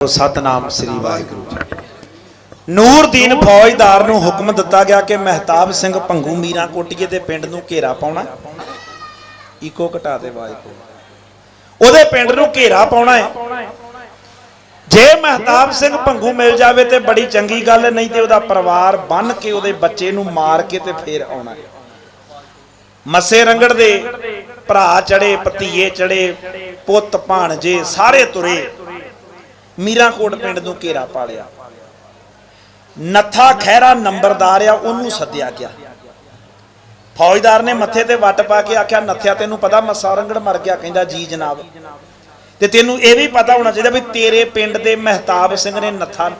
ਸਤਨਾਮ ਸ੍ਰੀ ਵਾਹਿਗੁਰੂ ਜੀ ਨੂਰਦੀਨ ਫੌਜਦਾਰ ਨੂੰ ਹੁਕਮ ਦਿੱਤਾ ਗਿਆ ਕਿ ਮਹਿਤਾਬ ਸਿੰਘ ਭੰਗੂ ਮੀਰਾਂ ਕੋਟੀਏ ਦੇ ਪਿੰਡ ਨੂੰ ਘੇਰਾ ਪਾਉਣਾ ਇਕੋ ਘਟਾ ਦੇ ਆਵਾਜ਼ ਉਹਦੇ ਪਿੰਡ ਨੂੰ ਘੇਰਾ ਪਾਉਣਾ ਹੈ। ਜੇ ਮਹਿਤਾਬ ਸਿੰਘ ਪੰਗੂ ਮਿਲ ਜਾਵੇ ਤੇ ਬੜੀ ਚੰਗੀ ਗੱਲ, ਨਹੀਂ ਤੇ ਉਹਦਾ ਪਰਿਵਾਰ ਬੰਨ ਕੇ ਉਹਦੇ ਬੱਚੇ ਨੂੰ ਮਾਰ ਕੇ ਤੇ ਫੇਰ ਆਉਣਾ ਹੈ। ਮੱਸੇ ਰੰਗੜ ਦੇ ਭਰਾ ਚੜੇ ਪਤੀਏ ਚੜੇ, ਪੁੱਤ ਭਾਣਜੇ ਸਾਰੇ ਤੁਰੇ। ਮੀਰਾਂਕੋਟ ਪਿੰਡ ਨੂੰ ਘੇਰਾ ਪਾ ਲਿਆ। ਨੱਥਾ ਖਹਿਰਾ ਨੰਬਰਦਾਰ ਆ, ਉਹਨੂੰ ਸੱਦਿਆ ਗਿਆ। ਫੌਜਦਾਰ ਨੇ ਮੱਥੇ ਤੇ ਵੱਟ ਪਾ ਕੇ ਆਖਿਆ, ਨੱਥਿਆ, ਤੈਨੂੰ ਪਤਾ ਮੱਸਾ ਰੰਗੜ ਮਰ ਗਿਆ, ਕਹਿੰਦਾ, ਜੀ ਜਨਾਬ। ਤੇ ਤੈਨੂੰ ਇਹ ਵੀ ਪਤਾ ਹੋਣਾ ਚਾਹੀਦਾ ਵੀ ਤੇਰੇ ਪਿੰਡ ਦੇ ਮਹਿਤਾਬ ਸਿੰਘ ਨੇ ਨੱਥਾ,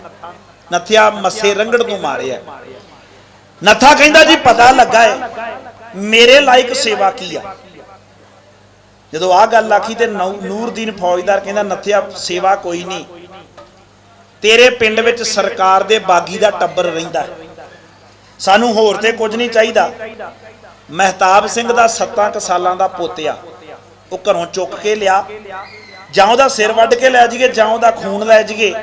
ਨੱਥਿਆ ਮੱਸੇ ਰੰਗੜ ਨੂੰ ਮਾਰਿਆ। ਨੱਥਾ ਕਹਿੰਦਾ, ਜੀ, ਪਤਾ ਲੱਗਾ ਹੈ ਮੇਰੇ ਲਾਇਕ ਸੇਵਾ ਕੀ ਆ? ਜਦੋਂ ਆ ਗੱਲ ਆਖੀ ਤੇ ਨੂਰਦੀਨ ਫੌਜਦਾਰ ਕਹਿੰਦਾ, ਨੱਥਿਆ, ਸੇਵਾ ਕੋਈ ਨਹੀਂ। ਤੇਰੇ ਪਿੰਡ ਵਿੱਚ ਸਰਕਾਰ ਦੇ ਬਾਗੀ ਦਾ ਟੱਬਰ ਰਹਿੰਦਾ ਹੈ। ਸਾਨੂੰ ਹੋਰ ਤੇ ਕੁਝ ਨਹੀਂ ਚਾਹੀਦਾ। ਮਹਿਤਾਬ ਸਿੰਘ ਦਾ 7 ਕੁ ਸਾਲਾਂ ਦਾ ਪੋਤਿਆ। ਉਹ ਘਰੋਂ ਚੁੱਕ ਕੇ ਲਿਆ। ਜਾਂ ਉਹਦਾ ਸਿਰ ਵੱਢ ਕੇ ਲੈ ਜਾਈਏ, ਜਾਂ ਉਹਦਾ ਖੂਨ ਲੈ ਜਾਈਏ।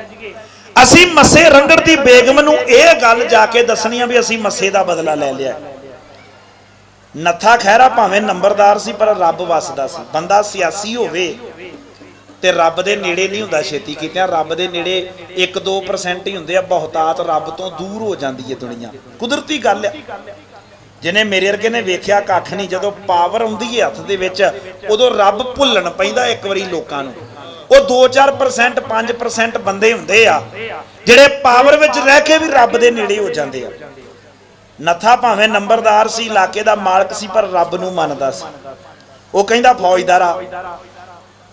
ਅਸੀਂ ਮੱਸੇ ਰੰਗੜ ਦੀ ਬੇਗਮ ਨੂੰ ਇਹ ਗੱਲ ਜਾ ਕੇ ਦੱਸਣੀ ਆ ਵੀ ਅਸੀਂ ਮੱਸੇ ਦਾ ਬਦਲਾ ਲੈ ਲਿਆ। ਨੱਥਾ ਖਹਿਰਾ ਭਾਵੇਂ ਨੰਬਰਦਾਰ ਸੀ, ਪਰ ਰੱਬ ਵਸਦਾ ਸੀ। ਬੰਦਾ ਸਿਆਸੀ ਹੋਵੇ ਤੇ ਰੱਬ ਦੇ ਨੇੜੇ ਨਹੀਂ ਹੁੰਦਾ ਛੇਤੀ ਕਿਤੇ ਰੱਬ ਦੇ ਨੇੜੇ 1-2% ਹੀ ਹੁੰਦੇ ਆ, ਬਹੁਤਾਤ ਰੱਬ ਤੋਂ ਦੂਰ ਹੋ ਜਾਂਦੀ ਹੈ ਦੁਨੀਆ। ਕੁਦਰਤੀ ਗੱਲ ਆ। ਜਿਹਨੇ ਮੇਰੇ ਵਰਗੇ ਨੇ ਵੇਖਿਆ ਕੱਖ ਨਹੀਂ, ਜਦੋਂ ਪਾਵਰ ਆਉਂਦੀ ਹੈ ਹੱਥ ਦੇ ਵਿੱਚ, ਉਦੋਂ ਰੱਬ ਭੁੱਲਣ ਪੈਂਦਾ ਇੱਕ ਵਾਰੀ ਲੋਕਾਂ ਨੂੰ। ਉਹ 2-4% 5% ਬੰਦੇ ਹੁੰਦੇ ਆ, ਜਿਹੜੇ ਪਾਵਰ ਵਿੱਚ ਰਹਿ ਕੇ ਵੀ ਰੱਬ ਦੇ ਨੇੜੇ ਹੋ ਜਾਂਦੇ ਆ। ਨੱਥਾ ਭਾਵੇਂ ਨੰਬਰਦਾਰ ਸੀ, ਇਲਾਕੇ ਦਾ ਮਾਲਕ ਸੀ, ਪਰ ਰੱਬ ਨੂੰ ਮੰਨਦਾ ਸੀ। ਉਹ ਕਹਿੰਦਾ, ਫੌਜਦਾਰਾ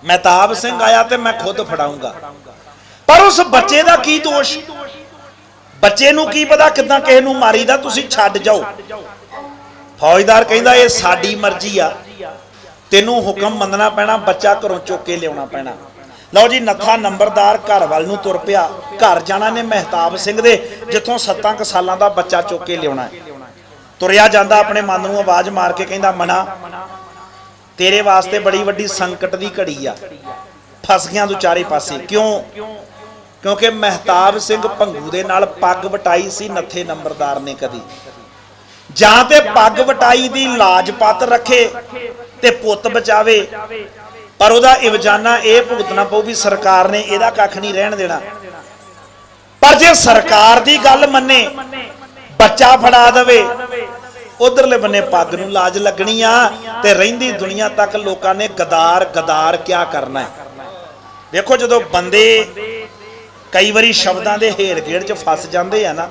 ਮਹਿਤਾਬ ਸਿੰਘ ਆਇਆ ਤੇ ਮੈਂ ਖੁਦ ਫੜਾਉਂਗਾ। ਪਰ ਉਸ ਬੱਚੇ ਦਾ ਕੀ ਦੋਸ਼? ਬੱਚੇ ਨੂੰ ਕੀ ਪਤਾ ਕਿਦਾਂ ਕਿਸੇ ਨੂੰ ਮਾਰੀਦਾ ਤੁਸੀਂ ਛੱਡ ਜਾਓ। ਫੌਜਦਾਰ ਕਹਿੰਦਾ ਇਹ ਸਾਡੀ ਮਰਜ਼ੀ ਆ। ਤੈਨੂੰ ਹੁਕਮ ਮੰਨਣਾ ਪੈਣਾ ਬੱਚਾ ਘਰੋਂ ਚੁੱਕ ਕੇ ਲਿਆਉਣਾ ਪੈਣਾ। ਲਓ ਜੀ ਨੱਥਾ ਨੰਬਰਦਾਰ ਘਰ ਵੱਲ ਨੂੰ ਤੁਰ ਪਿਆ। ਘਰ ਜਾਣਾ ਨੇ ਮਹਿਤਾਬ ਸਿੰਘ ਦੇ ਜਿੱਥੋਂ 7 ਕੁ ਸਾਲਾਂ ਦਾ ਬੱਚਾ ਚੁੱਕ ਕੇ ਲਿਆਉਣਾ। ਤੁਰਿਆ ਜਾਂਦਾ ਆਪਣੇ ਮਨ ਨੂੰ ਆਵਾਜ਼ ਮਾਰ ਕੇ ਕਹਿੰਦਾ ਮਨਾ ਤੇਰੇ ਵਾਸਤੇ ਬੜੀ ਵੱਡੀ ਸੰਕਟ ਦੀ ਘੜੀ ਆ। ਫਸ ਗਿਆ ਤੂੰ ਚਾਰੇ ਪਾਸੇ। ਕਿਉਂ? ਕਿਉਂਕਿ ਮਹਿਤਾਬ ਸਿੰਘ ਭੰਗੂ ਦੇ ਨਾਲ ਪੱਗ ਵਟਾਈ ਸੀ ਨੱਥੇ ਨੰਬਰਦਾਰ ਨੇ ਕਦੀ। ਜਾਂ ਤੇ ਪੱਗ ਵਟਾਈ ਦੀ ਲਾਜਪਤ ਰੱਖੇ ਤੇ ਪੁੱਤ ਬਚਾਵੇ। ਪਰ ਉਹਦਾ ਇਵਜਾਨਾ ਇਹ ਭੁਗਤਣਾ ਪਊ ਵੀ ਸਰਕਾਰ ਨੇ ਇਹਦਾ ਕੱਖ ਨਹੀਂ ਰਹਿਣ ਦੇਣਾ। ਪਰ ਜੇ ਸਰਕਾਰ ਦੀ ਗੱਲ ਮੰਨੇ, ਬੱਚਾ ਫੜਾ ਦੇਵੇ ਉਧਰਲੇ ਬੰਨੇ ਪੱਗ ਨੂੰ ਲਾਜ ਲੱਗਣੀ ਆ ਤੇ ਰਹਿੰਦੀ ਦੁਨੀਆ ਤੱਕ ਲੋਕਾਂ ਨੇ ਗਦਾਰ ਗਦਾਰ ਕਿਆ ਕਰਨਾ ਹੈ? ਦੇਖੋ ਜਦੋਂ ਬੰਦੇ ਕਈ ਵਾਰੀ ਸ਼ਬਦਾਂ ਦੇ ਹੇਰ ਗੇੜ 'ਚ ਫਸ ਜਾਂਦੇ ਆ ਨਾ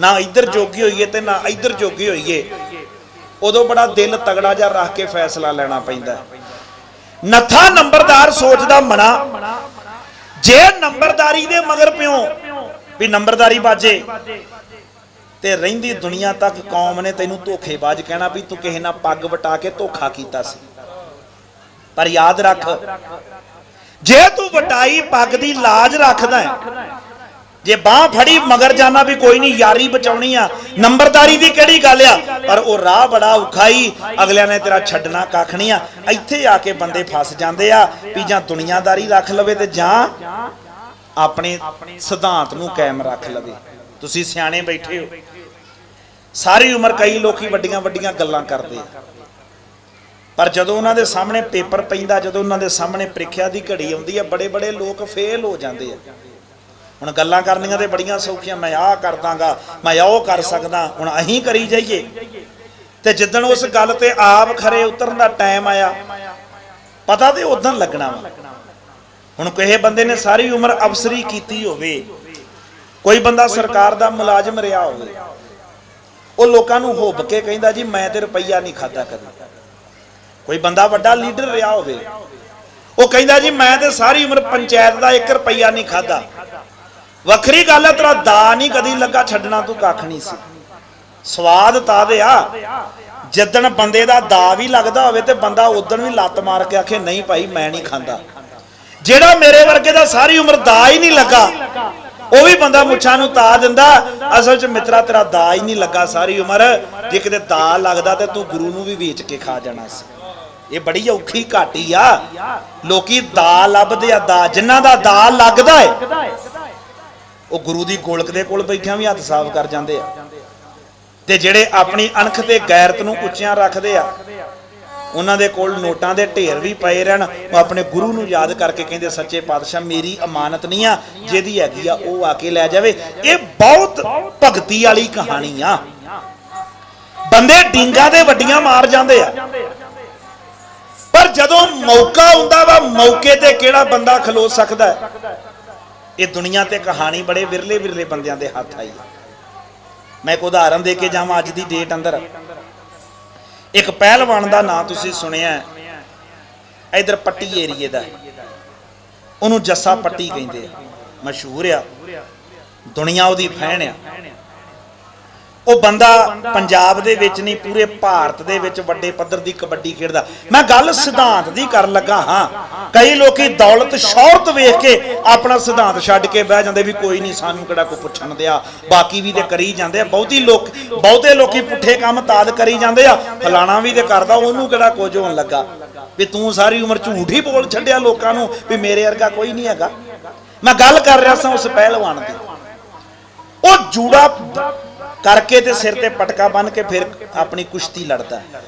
ਨਾ ਇੱਧਰ ਜੋਗੀ ਹੋਈਏ ਤੇ ਨਾ ਇੱਧਰ ਜੋਗੀ ਹੋਈਏ, ਉਦੋਂ ਬੜਾ ਦਿਲ ਤਗੜਾ ਜਿਹਾ ਰੱਖ ਕੇ ਫੈਸਲਾ ਲੈਣਾ ਪੈਂਦਾ ਨੱਥਾ ਨੰਬਰਦਾਰ ਸੋਚਦਾ ਮਨਾ, ਜੇ ਨੰਬਰਦਾਰੀ ਦੇ ਮਗਰ ਪਿਓ, ਵੀ ਨੰਬਰਦਾਰੀ ਬਾਜੇ ਤੇ ਰਹਿੰਦੀ ਦੁਨੀਆ ਤੱਕ ਕੌਮ ਨੇ ਤੈਨੂੰ ਧੋਖੇਬਾਜ਼ ਕਹਿਣਾ ਵੀ ਤੂੰ ਕਿਸੇ ਨਾਲ ਪੱਗ ਵਟਾ ਕੇ ਧੋਖਾ ਕੀਤਾ ਸੀ। ਪਰ ਯਾਦ ਰੱਖ, ਜੇ ਤੂੰ ਵਟਾਈ ਪੱਗ ਦੀ ਲਾਜ ਰੱਖਦਾ ਹੈ, ਜੇ ਬਾਹ ਫੜੀ ਮਗਰ ਜਾਣਾ ਵੀ ਕੋਈ ਨਹੀਂ, ਯਾਰੀ ਬਚਾਉਣੀ ਆ, ਨੰਬਰਦਾਰੀ ਦੀ ਕਿਹੜੀ ਗੱਲ ਆ? ਪਰ ਉਹ ਰਾਹ ਬੜਾ ਔਖਾਈ ਅਗਲਿਆਂ ਨੇ ਤੇਰਾ ਛੱਡਣਾ ਕੱਖ ਨਹੀਂ ਆ। ਇੱਥੇ ਆ ਕੇ ਬੰਦੇ ਫਸ ਜਾਂਦੇ ਆ ਵੀ ਜਾਂ ਦੁਨੀਆਦਾਰੀ ਰੱਖ ਲਵੇ ਤੇ ਜਾਂ ਆਪਣੇ ਸਿਧਾਂਤ ਨੂੰ ਕਾਇਮ ਰੱਖ ਲਵੇ। ਤੁਸੀਂ ਸਿਆਣੇ ਬੈਠੇ ਹੋ। ਸਾਰੀ ਉਮਰ ਕਈ ਲੋਕੀ ਵੱਡੀਆਂ ਵੱਡੀਆਂ ਗੱਲਾਂ ਕਰਦੇ ਆ। ਪਰ ਜਦੋਂ ਉਹਨਾਂ ਦੇ ਸਾਹਮਣੇ ਪੇਪਰ ਪੈਂਦਾ, ਜਦੋਂ ਉਹਨਾਂ ਦੇ ਸਾਹਮਣੇ ਪ੍ਰੀਖਿਆ ਦੀ ਘੜੀ ਆਉਂਦੀ ਹੈ ਬੜੇ ਬੜੇ ਲੋਕ ਫੇਲ ਹੋ ਜਾਂਦੇ ਆ। ਹੁਣ ਗੱਲਾਂ ਕਰਨੀਆਂ ਤੇ ਬੜੀਆਂ ਸੌਖੀਆਂ, ਮੈਂ ਆਹ ਕਰ ਦਾਂਗਾ, ਮੈਂ ਉਹ ਕਰ ਸਕਦਾ, ਹੁਣ ਅਹੀਂ ਕਰੀ ਜਾਈਏ। ਤੇ ਜਿੱਦਣ ਉਸ ਗੱਲ ਤੇ ਆਪ ਖਰੇ ਉਤਰਨ ਦਾ ਟਾਈਮ ਆਇਆ, ਪਤਾ ਤੇ ਉਦੋਂ ਲੱਗਣਾ ਵਾ। ਹੁਣ ਕਿਸੇ ਬੰਦੇ ਨੇ ਸਾਰੀ ਉਮਰ ਅਫਸਰੀ ਕੀਤੀ ਹੋਵੇ, ਕੋਈ ਬੰਦਾ ਸਰਕਾਰ ਦਾ ਮੁਲਾਜ਼ਮ ਰਿਹਾ ਹੋਵੇ ਉਹ ਲੋਕਾਂ ਨੂੰ ਹੁੱਬ ਕੇ ਕਹਿੰਦਾ ਜੀ, ਮੈਂ ਤੇ ਰੁਪਈਆ ਨਹੀਂ ਖਾਦਾ ਕਦੇ। ਕੋਈ ਬੰਦਾ ਵੱਡਾ ਲੀਡਰ ਰਿਹਾ ਹੋਵੇ, ਉਹ ਕਹਿੰਦਾ ਜੀ, ਮੈਂ ਤੇ ਸਾਰੀ ਉਮਰ ਪੰਚਾਇਤ ਦਾ 1 ਰੁਪਈਆ ਨਹੀਂ ਖਾਦਾ ਵੱਖਰੀ ਗੱਲ ਹੈ, ਤੇਰਾ ਦਾ ਨਹੀਂ ਕਦੀ ਲੱਗਾ ਛੱਡਣਾ ਤੂੰ ਕੱਖ ਨਹੀਂ ਸੀ। ਸਵਾਦ ਤਾਂ ਦੇ ਆ। ਜਿੱਦਣ ਬੰਦੇ ਦਾ ਦਾ ਵੀ ਲੱਗਦਾ ਹੋਵੇ ਤੇ ਬੰਦਾ ਉਦਣ ਵੀ ਲੱਤ ਮਾਰ ਕੇ ਆਖੇ, ਨਹੀਂ ਭਾਈ, ਮੈਂ ਨਹੀਂ ਖਾਂਦਾ। ਜਿਹੜਾ ਮੇਰੇ ਵਰਗੇ ਦਾ ਸਾਰੀ ਉਮਰ ਦਾ ਹੀ ਨਹੀਂ ਲੱਗਾ ਉਹ ਵੀ ਬੰਦਾ ਮੁੱਛਾਂ ਨੂੰ ਤਾ ਦਿੰਦਾ। ਅਸਲ 'ਚ ਮਿੱਤਰਾ, ਤੇਰਾ ਦਾ ਹੀ ਨਹੀਂ ਲੱਗਾ ਸਾਰੀ ਉਮਰ। ਜੇ ਕਿਤੇ ਦਾ ਲੱਗਦਾ ਤੇ ਤੂੰ ਗੁਰੂ ਨੂੰ ਵੀ ਵੇਚ ਕੇ ਖਾ ਜਾਣਾ ਸੀ। ਇਹ ਬੜੀ ਔਖੀ ਘਾਟੀ ਆ। ਲੋਕੀ ਦਾ ਲੱਭਦੇ ਆ, ਦਾ ਜਿਨ੍ਹਾਂ ਦਾ ਦਾ ਲੱਗਦਾ ਏ, ਉਹ ਗੁਰੂ ਦੀ ਗੋਲਕ ਦੇ ਕੋਲ ਬੈਠਿਆਂ ਵੀ ਹੱਥ ਸਾਫ਼ ਕਰ ਜਾਂਦੇ ਆ। ਤੇ ਜਿਹੜੇ ਆਪਣੀ ਅਣਖ ਤੇ ਗੈਰਤ ਨੂੰ ਉੱਚਿਆਂ ਰੱਖਦੇ ਆ ਉਹਨਾਂ ਦੇ ਕੋਲ ਨੋਟਾਂ ਦੇ ਢੇਰ ਵੀ ਪਏ ਰਹਿਣ। ਉਹ ਆਪਣੇ ਗੁਰੂ ਨੂੰ ਯਾਦ ਕਰਕੇ ਕਹਿੰਦੇ ਸੱਚੇ ਪਾਤਸ਼ਾਹ, ਮੇਰੀ ਅਮਾਨਤ ਨਹੀਂ ਆ, ਜਿਹਦੀ ਹੈਗੀ ਆ, ਉਹ ਆ ਕੇ ਲੈ ਜਾਵੇ। ਇਹ ਬਹੁਤ ਭਗਤੀ ਵਾਲੀ ਕਹਾਣੀ ਆ। ਬੰਦੇ ਡਿੰਗਾ ਦੇ ਵੱਡੀਆਂ ਮਾਰ ਜਾਂਦੇ ਆ। ਪਰ ਜਦੋਂ ਮੌਕਾ ਹੁੰਦਾ ਵਾ, ਮੌਕੇ ਤੇ ਕਿਹੜਾ ਬੰਦਾ ਖਲੋ ਸਕਦਾ ਇਹ ਦੁਨੀਆ ਤੇ ਕਹਾਣੀ ਬੜੇ ਵਿਰਲੇ ਵਿਰਲੇ ਬੰਦਿਆਂ ਦੇ ਹੱਥ ਆਈ ਮੈਂ ਇੱਕ ਉਦਾਹਰਨ ਦੇ ਕੇ ਜਾਵਾਂ ਅੱਜ ਦੀ ਡੇਟ ਅੰਦਰ। ਇੱਕ ਪਹਿਲਵਾਨ ਦਾ ਨਾਂ ਤੁਸੀਂ ਸੁਣਿਆ ਹੈ। ਇਧਰ ਪੱਟੀ ਏਰੀਏ ਦਾ। ਉਹਨੂੰ ਜੱਸਾ ਪੱਟੀ ਕਹਿੰਦੇ ਆ। ਮਸ਼ਹੂਰ ਆ। ਦੁਨੀਆ ਉਹਦੀ ਫੈਨ ਆ। ਉਹ ਬੰਦਾ ਪੰਜਾਬ ਦੇ ਵਿੱਚ ਨਹੀਂ, ਪੂਰੇ ਭਾਰਤ ਦੇ ਵਿੱਚ ਵੱਡੇ ਪੱਧਰ ਦੀ ਕਬੱਡੀ ਖੇਡਦਾ। ਮੈਂ ਗੱਲ ਸਿਧਾਂਤ ਦੀ ਕਰਨ ਲੱਗਾ ਹਾਂ। ਕਈ ਲੋਕੀ ਦੌਲਤ, ਸ਼ੌਹਰਤ ਵੇਖ ਕੇ ਆਪਣਾ ਸਿਧਾਂਤ ਛੱਡ ਕੇ ਬਹਿ ਜਾਂਦੇ ਵੀ ਕੋਈ ਨਹੀਂ, ਸਾਨੂੰ ਕਿਹੜਾ ਕੋਈ ਪੁੱਛਣ ਦਿਆ। ਬਾਕੀ ਵੀ ਤੇ ਕਰੀ ਜਾਂਦੇ ਆ। ਬਹੁਤੀ ਲੋਕ, ਬਹੁਤੇ ਲੋਕੀ ਪੁੱਠੇ ਕੰਮ ਤਾਦ ਕਰੀ ਜਾਂਦੇ ਆ। ਫਲਾਣਾ ਵੀ ਤੇ ਕਰਦਾ, ਉਹਨੂੰ ਕਿਹੜਾ ਕੁਝ ਹੋਣ ਲੱਗਾ? ਵੀ ਤੂੰ ਸਾਰੀ ਉਮਰ ਝੂਠ ਹੀ ਬੋਲ ਛੱਡਿਆ ਲੋਕਾਂ ਨੂੰ ਵੀ ਮੇਰੇ ਵਰਗਾ ਕੋਈ ਨਹੀਂ ਹੈਗਾ। ਮੈਂ ਗੱਲ ਕਰ ਰਿਹਾ ਸਾਂ ਉਸ ਪਹਿਲਵਾਨ ਦੀ। ਉਹ ਜੂੜਾ ਕਰਕੇ ਤੇ ਸਿਰ ਤੇ ਪਟਕਾ ਬੰਨ ਕੇ ਫਿਰ ਆਪਣੀ ਕੁਸ਼ਤੀ ਲੜਦਾ। ਹੈ।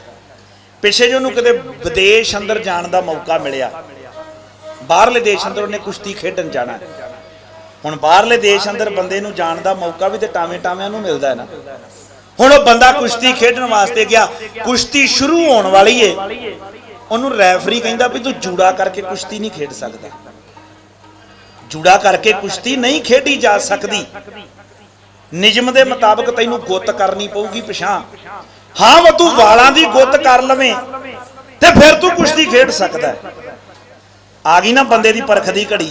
ਪਿੱਛੇ ਜੇ ਉਹਨੂੰ ਕਿਤੇ ਵਿਦੇਸ਼ ਅੰਦਰ ਜਾਣ ਦਾ ਮੌਕਾ ਮਿਲਿਆ। ਬਾਹਰਲੇ ਦੇਸ਼ ਅੰਦਰ ਉਹਨੇ ਕੁਸ਼ਤੀ ਖੇਡਣ ਜਾਣਾ। ਹੁਣ ਬਾਹਰਲੇ ਦੇਸ਼ ਅੰਦਰ ਬੰਦੇ ਨੂੰ ਜਾਣ ਦਾ ਮੌਕਾ ਵੀ ਤੇ ਟਾਵੇਂ ਟਾਵਿਆਂ ਨੂੰ ਮਿਲਦਾ ਹੈ ਨਾ। ਹੁਣ ਉਹ ਬੰਦਾ ਕੁਸ਼ਤੀ ਖੇਡਣ ਵਾਸਤੇ ਗਿਆ। ਕੁਸ਼ਤੀ ਸ਼ੁਰੂ ਹੋਣ ਵਾਲੀ ਏ। ਉਹਨੂੰ ਰੈਫਰੀ ਕਹਿੰਦਾ ਵੀ ਤੂੰ ਜੂੜਾ ਕਰਕੇ ਕੁਸ਼ਤੀ ਨਹੀਂ ਖੇਡ ਸਕਦਾ। ਜੂੜਾ ਕਰਕੇ ਕੁਸ਼ਤੀ ਨਹੀਂ ਖੇਡੀ ਜਾ ਸਕਦੀ। ਨਿਯਮ ਦੇ ਮੁਤਾਬਕ ਤੈਨੂੰ ਗੁੱਤ ਕਰਨੀ ਪਊਗੀ ਪਿਛਾਂ ਹਾਂ, ਵਾ ਤੂੰ ਵਾਲਾਂ ਦੀ ਗੁੱਤ ਕਰ ਲਵੇਂ, ਤੇ ਫਿਰ ਤੂੰ ਕੁਸ਼ਤੀ ਖੇਡ ਸਕਦਾ। ਆ ਗਈ ਨਾ ਬੰਦੇ ਦੀ ਪਰਖ ਦੀ ਘੜੀ,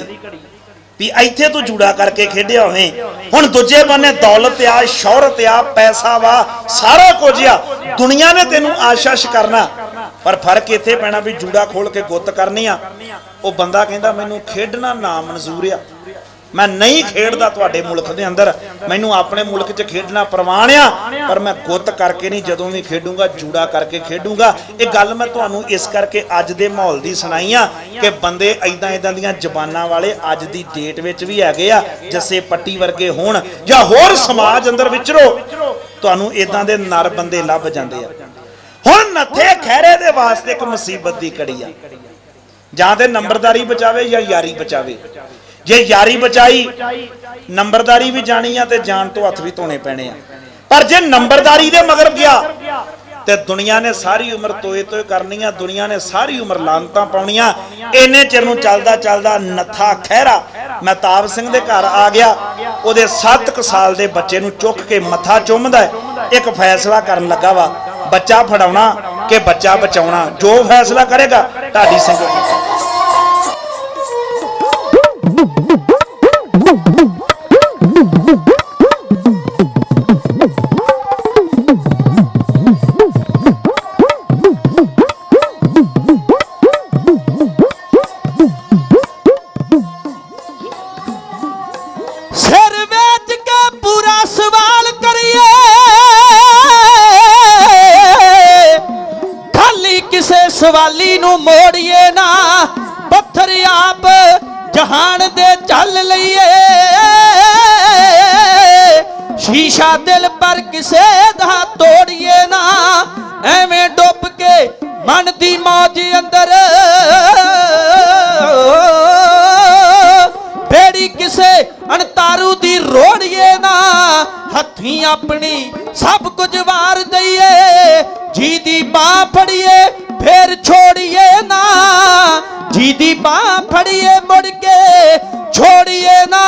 ਵੀ ਇੱਥੇ ਤੂੰ ਜੂੜਾ ਕਰਕੇ ਖੇਡਿਆ ਹੋਵੇਂ। ਹੁਣ ਦੂਜੇ ਬੰਨੇ ਦੌਲਤ ਆ, ਸ਼ੌਹਰਤ ਆ, ਪੈਸਾ ਵਾ, ਸਾਰਾ ਕੁਝ ਆ। ਦੁਨੀਆ ਨੇ ਤੈਨੂੰ ਆਸ਼ਾਸ਼ ਕਰਨਾ। ਪਰ ਫ਼ਰਕ ਇੱਥੇ ਪੈਣਾ ਵੀ ਜੂੜਾ ਖੋਲ ਕੇ ਗੁੱਤ ਕਰਨੀ ਆ। ਉਹ ਬੰਦਾ ਕਹਿੰਦਾ, ਮੈਨੂੰ ਖੇਡਣਾ ਨਾ ਮਨਜ਼ੂਰ ਆ। ਮੈਂ ਨਹੀਂ ਖੇਡਦਾ ਤੁਹਾਡੇ ਮੁਲਕ ਦੇ ਅੰਦਰ। ਮੈਨੂੰ ਆਪਣੇ ਮੁਲਕ 'ਚ ਖੇਡਣਾ ਪ੍ਰਵਾਨ ਆ, ਪਰ ਮੈਂ ਗੁੱਤ ਕਰਕੇ ਨਹੀਂ, ਜਦੋਂ ਵੀ ਖੇਡੂੰਗਾ, ਜੂੜਾ ਕਰਕੇ ਖੇਡੂੰਗਾ। ਇਹ ਗੱਲ ਮੈਂ ਤੁਹਾਨੂੰ ਇਸ ਕਰਕੇ ਅੱਜ ਦੇ ਮਾਹੌਲ ਦੀ ਸੁਣਾਈ ਆ ਕਿ ਬੰਦੇ ਐਦਾਂ ਐਦਾਂ ਦੀਆਂ ਜ਼ਬਾਨਾਂ ਵਾਲੇ ਅੱਜ ਦੀ ਡੇਟ ਵਿੱਚ ਵੀ ਹੈਗੇ ਆ, ਜੱਸੇ ਪੱਟੀ ਵਰਗੇ ਹੋਣ ਜਾਂ ਹੋਰ ਸਮਾਜ ਅੰਦਰ ਵਿਚਰੋ, ਤੁਹਾਨੂੰ ਐਦਾਂ ਦੇ ਨਰ ਬੰਦੇ ਲੱਭ ਜਾਂਦੇ ਆ। ਹੁਣ ਨੱਥੇ ਖਹਿਰੇ ਦੇ ਵਾਸਤੇ ਇੱਕ ਮੁਸੀਬਤ ਦੀ ਕੜੀ ਆ। ਜਾਂ ਤੇ ਨੰਬਰਦਾਰੀ ਬਚਾਵੇ ਜਾਂ ਯਾਰੀ ਬਚਾਵੇ। ਜੇ ਯਾਰੀ ਬਚਾਈ, ਨੰਬਰਦਾਰੀ ਵੀ ਜਾਣੀ ਆ ਤੇ ਜਾਣ ਤੋਂ ਹੱਥ ਵੀ ਧੋਣੇ ਪੈਣੇ ਆ। ਪਰ ਜੇ ਨੰਬਰਦਾਰੀ ਦੇ ਮਗਰ ਗਿਆ, ਤੇ ਦੁਨੀਆ ਨੇ ਸਾਰੀ ਉਮਰ ਤੋਏ ਤੋਏ ਕਰਨੀਆਂ ਦੁਨੀਆ ਨੇ ਸਾਰੀ ਉਮਰ ਲਾਂਤਾਂ ਪਾਉਣੀਆਂ, ਇੰਨੇ ਚਿਰ ਨੂੰ ਚੱਲਦਾ ਚੱਲਦਾ ਨੱਥਾ ਖਹਿਰਾ। ਮਹਿਤਾਬ ਸਿੰਘ ਦੇ ਘਰ ਆ ਗਿਆ, ਉਹਦੇ 7 ਸਾਲ ਦੇ ਬੱਚੇ ਨੂੰ ਚੁੱਕ ਕੇ ਮੱਥਾ ਚੁੰਮਦਾ ਇੱਕ ਫੈਸਲਾ ਕਰਨ ਲੱਗਾ ਵਾ, ਬੱਚਾ ਫੜਾਉਣਾ ਕਿ ਬੱਚਾ ਬਚਾਉਣਾ, ਜੋ ਫੈਸਲਾ ਕਰੇਗਾ, ਢਾਡੀ ਸਿੰਘ ਸਵਾਲ ਕਰੀਏ। ਖਾਲੀ ਕਿਸੇ ਸਵਾਲੀ ਨੂੰ ਮੋੜੀਏ ਨਾ। ਸ਼ੀਸ਼ਾ ਦਿਲ ਪਰ ਕਿਸੇ ਦਾ ਤੋੜੀਏ ਨਾ, ਐਵੇਂ ਡੁੱਬ ਕੇ ਮਨ ਦੀ ਮੌਜ ਅੰਦਰ। ਬੇੜੀ ਕਿਸੇ ਅਣਤਾਰੂ ਦੀ ਰੋੜੀਏ ਨਾ, ਹੱਥੀਂ ਆਪਣੀ ਸਭ ਕੁਝ ਵਾਰ ਦਈਏ ਜੀ ਦੀ ਬਾਹ ਫੜੀਏ, ਫੇਰ ਛੋੜੀਏ ਨਾ। ਜੀ ਦੀ ਬਾਹ ਫੜੀਏ, ਮੁੜ ਕੇ ਛੋੜੀਏ ਨਾ।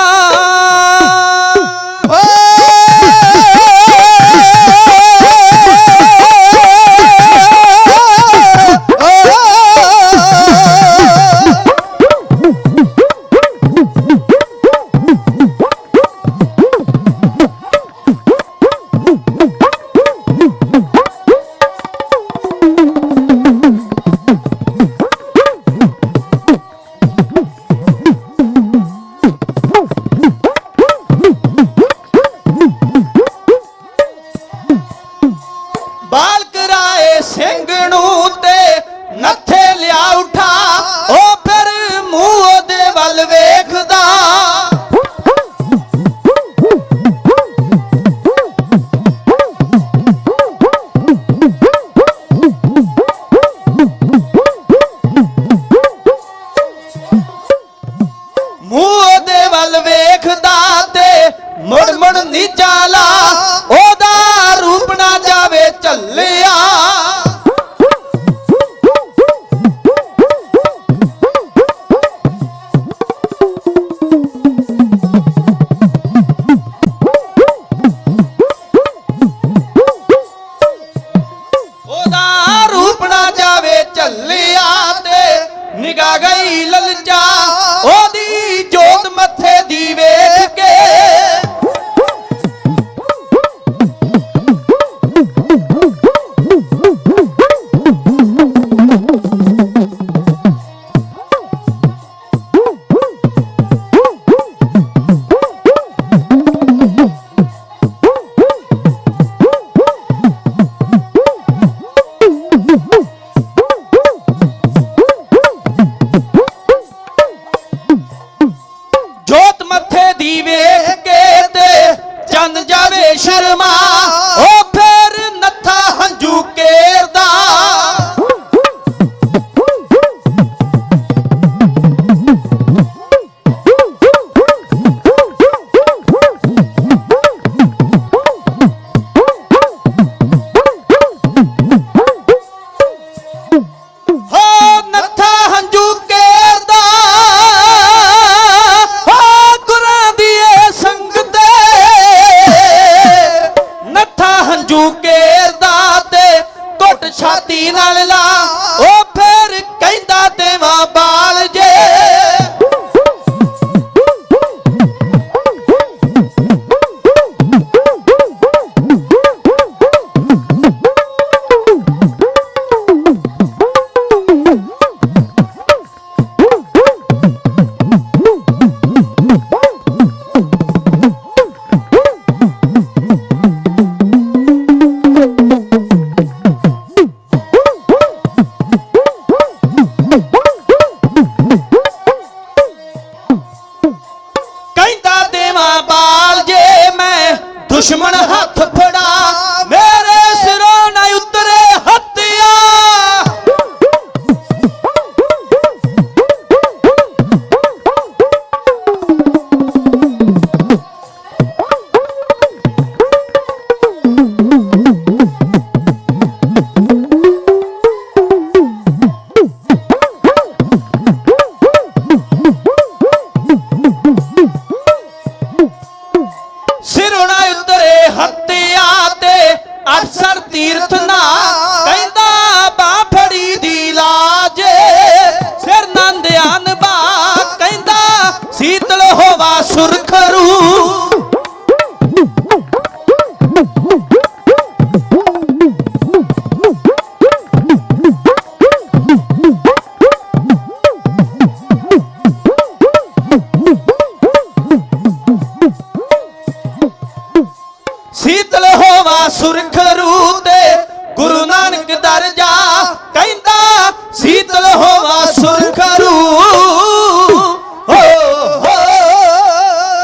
ਜਾਵੇ ਦੁਸ਼ਮਣ ਹੱਥ ਫੜਾ